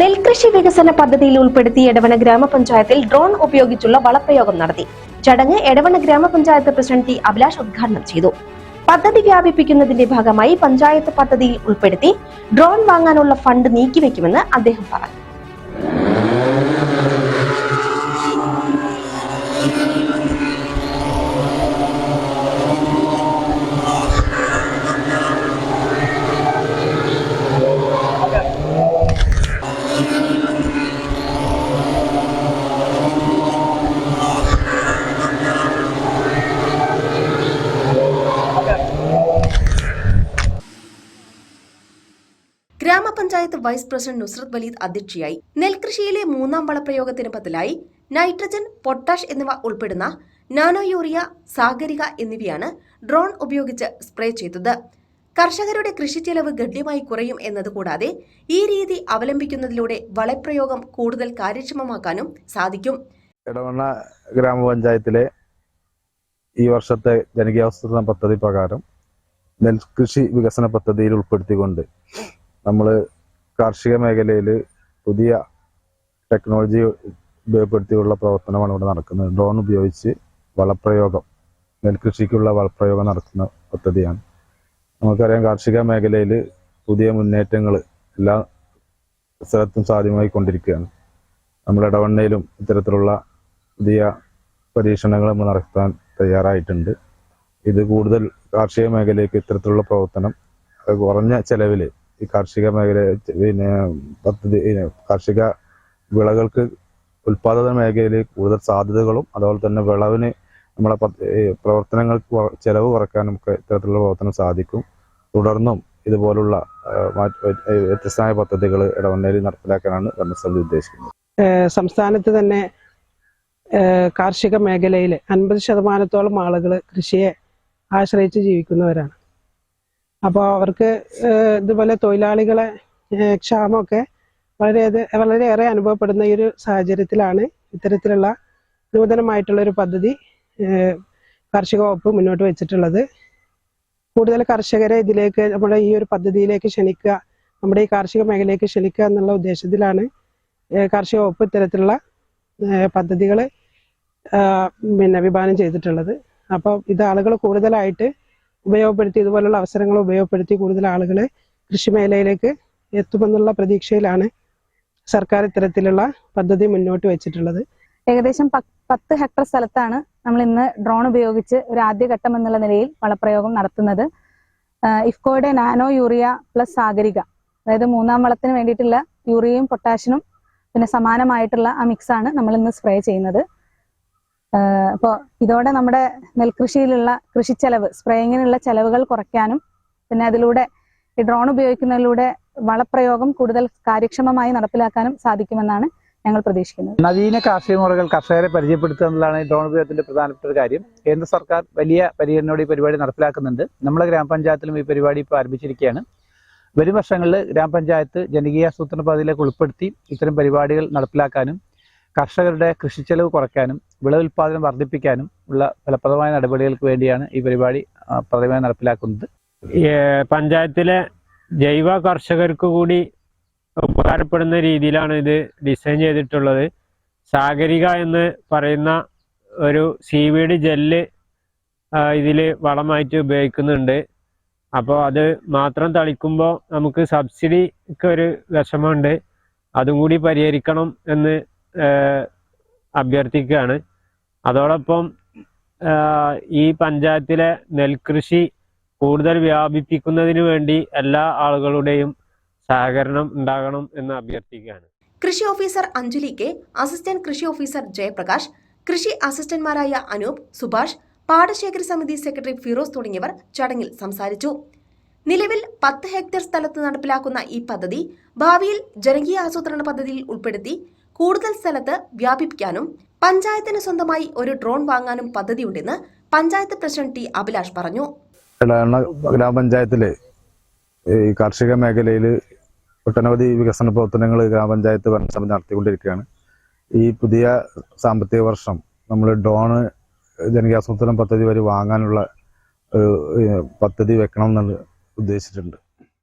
നെൽകൃഷി വികസന പദ്ധതിയിൽ ഉൾപ്പെടുത്തി എടവണ ഗ്രാമപഞ്ചായത്തിൽ ഡ്രോൺ ഉപയോഗിച്ചുള്ള വളപ്രയോഗം നടത്തി. ചടങ്ങ് എടവണ ഗ്രാമപഞ്ചായത്ത് പ്രസിഡന്റ് ടി അഭിലാഷ് ഉദ്ഘാടനം ചെയ്തു. പദ്ധതി വ്യാപിപ്പിക്കുന്നതിന്റെ ഭാഗമായി പഞ്ചായത്ത് പദ്ധതിയിൽ ഉൾപ്പെടുത്തി ഡ്രോൺ വാങ്ങാനുള്ള ഫണ്ട് നീക്കിവെക്കുമെന്ന് അദ്ദേഹം പറഞ്ഞു. ഗ്രാമപഞ്ചായത്ത് വൈസ് പ്രസിഡന്റ് നുസ്രത് വലീദ് അധ്യക്ഷയായി നെൽകൃഷിയിലെ മൂന്നാം വളപ്രയോഗത്തിന് ബദലായി നൈട്രജൻ പൊട്ടാഷ് എന്നിവ ഉൾപ്പെടുന്ന നാനോ യൂറിയ സാഗരിക എന്നിവയാണ് ഡ്രോൺ ഉപയോഗിച്ച് സ്പ്രേ ചെയ്തത്. കർഷകരുടെ കൃഷി ചെലവ് ഗണ്യമായി കുറയും എന്നതുകൂടാതെ ഈ രീതി അവലംബിക്കുന്നതിലൂടെ വളപ്രയോഗം കൂടുതൽ കാര്യക്ഷമമാക്കാനും സാധിക്കും. ഇടവണ്ണ ഗ്രാമപഞ്ചായത്തിലെ ഈ വർഷത്തെ ജനകീയാസൂത്രണ പദ്ധതി പ്രകാരം നെൽകൃഷി വികസന പദ്ധതിയിൽ ഉൾപ്പെടുത്തിക്കൊണ്ട് നമ്മൾ കാർഷിക മേഖലയിൽ പുതിയ ടെക്നോളജി ഉപയോഗപ്പെടുത്തിയുള്ള പ്രവർത്തനമാണ് ഇവിടെ നടക്കുന്നത്. ഡ്രോൺ ഉപയോഗിച്ച് വളപ്രയോഗം നെൽകൃഷിക്കുള്ള വളപ്രയോഗം നടത്തുന്ന പദ്ധതിയാണ്. നമുക്കറിയാം കാർഷിക മേഖലയിൽ പുതിയ മുന്നേറ്റങ്ങൾ എല്ലാ സ്ഥലത്തും സാധ്യമായി കൊണ്ടിരിക്കുകയാണ്. നമ്മുടെ ഇടവണ്ണയിലും ഇത്തരത്തിലുള്ള പുതിയ പരീക്ഷണങ്ങൾ നമ്മൾ നടത്താൻ തയ്യാറായിട്ടുണ്ട്. ഇത് കൂടുതൽ കാർഷിക മേഖലയ്ക്ക് ഇത്തരത്തിലുള്ള പ്രവർത്തനം കുറഞ്ഞ ചെലവിൽ ഈ കാർഷിക മേഖല പിന്നെ പദ്ധതി കാർഷിക വിളകൾക്ക് ഉൽപാദന മേഖലയിൽ കൂടുതൽ സാധ്യതകളും അതുപോലെ തന്നെ വിളവിന് നമ്മളെ പ്രവർത്തനങ്ങൾക്ക് ചെലവ് കുറയ്ക്കാൻ നമുക്ക് ഇത്തരത്തിലുള്ള പ്രവർത്തനം സാധിക്കും. തുടർന്നും ഇതുപോലുള്ള വ്യത്യസ്തമായ പദ്ധതികൾ ഇടവണ്ണയിൽ നടപ്പിലാക്കാനാണ് ഭരണസമിതി ഉദ്ദേശിക്കുന്നത്. സംസ്ഥാനത്ത് തന്നെ കാർഷിക മേഖലയിൽ അൻപത് ശതമാനത്തോളം ആളുകൾ കൃഷിയെ ആശ്രയിച്ച് ജീവിക്കുന്നവരാണ്. അപ്പോൾ അവർക്ക് ഇതുപോലെ തൊഴിലാളികളെ ക്ഷാമമൊക്കെ വളരെ വളരെയേറെ അനുഭവപ്പെടുന്ന ഈ ഒരു സാഹചര്യത്തിലാണ് ഇത്തരത്തിലുള്ള നൂതനമായിട്ടുള്ള ഒരു പദ്ധതി കാർഷിക വകുപ്പ് മുന്നോട്ട് വെച്ചിട്ടുള്ളത്. കൂടുതൽ കർഷകരെ ഇതിലേക്ക് നമ്മുടെ ഈ ഒരു പദ്ധതിയിലേക്ക് ക്ഷണിക്കുക നമ്മുടെ ഈ കാർഷിക മേഖലയിലേക്ക് ക്ഷണിക്കുക എന്നുള്ള ഉദ്ദേശത്തിലാണ് കാർഷിക വകുപ്പ് ഇത്തരത്തിലുള്ള പദ്ധതികൾ പിന്നെ വിഭാവനം ചെയ്തിട്ടുള്ളത്. അപ്പോൾ ഇത് ആളുകൾ കൂടുതലായിട്ട് ഉപയോഗപ്പെടുത്തി ഇതുപോലുള്ള അവസരങ്ങൾ ഉപയോഗപ്പെടുത്തി കൂടുതൽ ആളുകളെ കൃഷി മേഖലയിലേക്ക് എത്തുമെന്നുള്ള പ്രതീക്ഷയിലാണ് സർക്കാർ ഇത്തരത്തിലുള്ള പദ്ധതി മുന്നോട്ട് വെച്ചിട്ടുള്ളത്. ഏകദേശം പത്ത് ഹെക്ടർ സ്ഥലത്താണ് നമ്മൾ ഇന്ന് ഡ്രോൺ ഉപയോഗിച്ച് ഒരു ആദ്യഘട്ടം എന്നുള്ള നിലയിൽ വളപ്രയോഗം നടത്തുന്നത്. ഇഫ്കോയുടെ നാനോ യൂറിയ പ്ലസ് സാഗരിക അതായത് മൂന്നാം വളത്തിന് വേണ്ടിയിട്ടുള്ള യൂറിയയും പൊട്ടാഷ്യനും പിന്നെ സമാനമായിട്ടുള്ള ആ മിക്സ് ആണ് നമ്മൾ ഇന്ന് സ്പ്രേ ചെയ്യുന്നത്. അപ്പോൾ ഇതോടെ നമ്മുടെ നെൽകൃഷിയിലുള്ള കൃഷിച്ചെലവ് സ്പ്രേയിങ്ങിനുള്ള ചെലവുകൾ കുറയ്ക്കാനും പിന്നെ അതിലൂടെ ഈ ഡ്രോൺ ഉപയോഗിക്കുന്നതിലൂടെ വളപ്രയോഗം കൂടുതൽ കാര്യക്ഷമമായി നടപ്പിലാക്കാനും സാധിക്കുമെന്നാണ് ഞങ്ങൾ പ്രതീക്ഷിക്കുന്നത്. നവീന കാർഷിക മുറകൾ കർഷകരെ പരിചയപ്പെടുത്തുക എന്നുള്ളതാണ് ഡ്രോൺ ഉപയോഗത്തിന്റെ പ്രധാനപ്പെട്ട ഒരു കാര്യം. കേന്ദ്ര സർക്കാർ വലിയ പരിഗണനയോടെ ഈ പരിപാടി നടപ്പിലാക്കുന്നുണ്ട്. നമ്മുടെ ഗ്രാമപഞ്ചായത്തിലും ഈ പരിപാടി ഇപ്പോൾ ആരംഭിച്ചിരിക്കുകയാണ്. വരും വർഷങ്ങളിൽ ഗ്രാമപഞ്ചായത്ത് ജനകീയാസൂത്രണ പദ്ധതിയിലേക്ക് ഉൾപ്പെടുത്തി ഇത്തരം പരിപാടികൾ നടപ്പിലാക്കാനും കർഷകരുടെ കൃഷിച്ചെലവ് കുറയ്ക്കാനും വിളവുൽപാദനം വർദ്ധിപ്പിക്കാനും ഉള്ള ഫലപ്രദമായ നടപടികൾക്ക് വേണ്ടിയാണ് ഈ പരിപാടി പ്രഥമമായി നടപ്പിലാക്കുന്നത്. പഞ്ചായത്തിലെ ജൈവ കർഷകർക്ക് കൂടി ഉപകാരപ്പെടുന്ന രീതിയിലാണ് ഇത് ഡിസൈൻ ചെയ്തിട്ടുള്ളത്. സാഗരിക എന്ന് പറയുന്ന ഒരു സീവീഡ് ജെല്ല് ഇതിൽ വളമായിട്ട് ഉപയോഗിക്കുന്നുണ്ട്. അപ്പോൾ അത് മാത്രം തളിക്കുമ്പോൾ നമുക്ക് സബ്സിഡിക്ക് ഒരു വിഷമമുണ്ട്. അതും കൂടി പരിഹരിക്കണം എന്ന് അഭ്യർത്ഥിക്കുകയാണ്. അതോടൊപ്പം ഈ പഞ്ചായത്തിലെ നെൽകൃഷി കൂടുതൽ വ്യാപിപ്പിക്കുന്നതിന് വേണ്ടി എല്ലാ ആളുകളുടെയും സഹകരണം ഉണ്ടാകണം എന്ന് അഭ്യർത്ഥിക്കുകയാണ്. കൃഷി ഓഫീസർ അഞ്ജലി കെ അസിസ്റ്റന്റ് കൃഷി ഓഫീസർ ജയപ്രകാശ് കൃഷി അസിസ്റ്റന്റ്മാരായ അനൂപ് സുഭാഷ് പാടശേഖര സമിതി സെക്രട്ടറി ഫിറോസ് തുടങ്ങിയവർ ചടങ്ങിൽ സംസാരിച്ചു. നിലവിൽ പത്ത് ഹെക്ടർ സ്ഥലത്ത് നടപ്പിലാക്കുന്ന ഈ പദ്ധതി ഭാവിയിൽ ജനകീയ ആസൂത്രണ പദ്ധതിയിൽ ഉൾപ്പെടുത്തി കൂടുതൽ സ്ഥലത്ത് വ്യാപിപ്പിക്കാനും പഞ്ചായത്തിന് സ്വന്തമായി ഒരു ഡ്രോൺ വാങ്ങാനും പദ്ധതിയുണ്ടെന്ന് പഞ്ചായത്ത് പ്രസിഡന്റ് ടി അഭിലാഷ് പറഞ്ഞു. ഗ്രാമപഞ്ചായത്തിലെ ഈ കാർഷിക മേഖലയിൽ ഒട്ടനവധി വികസന പ്രവർത്തനങ്ങൾ ഗ്രാമപഞ്ചായത്ത് ഭരണസമിതി നടത്തിക്കൊണ്ടിരിക്കുകയാണ്. ഈ പുതിയ സാമ്പത്തിക വർഷം നമ്മൾ ഡ്രോണ് ജനകീയാസൂത്രണ പദ്ധതി വരെ വാങ്ങാനുള്ള പദ്ധതി വെക്കണം എന്നുള്ള ഉദ്ദേശിച്ചിട്ടുണ്ട്.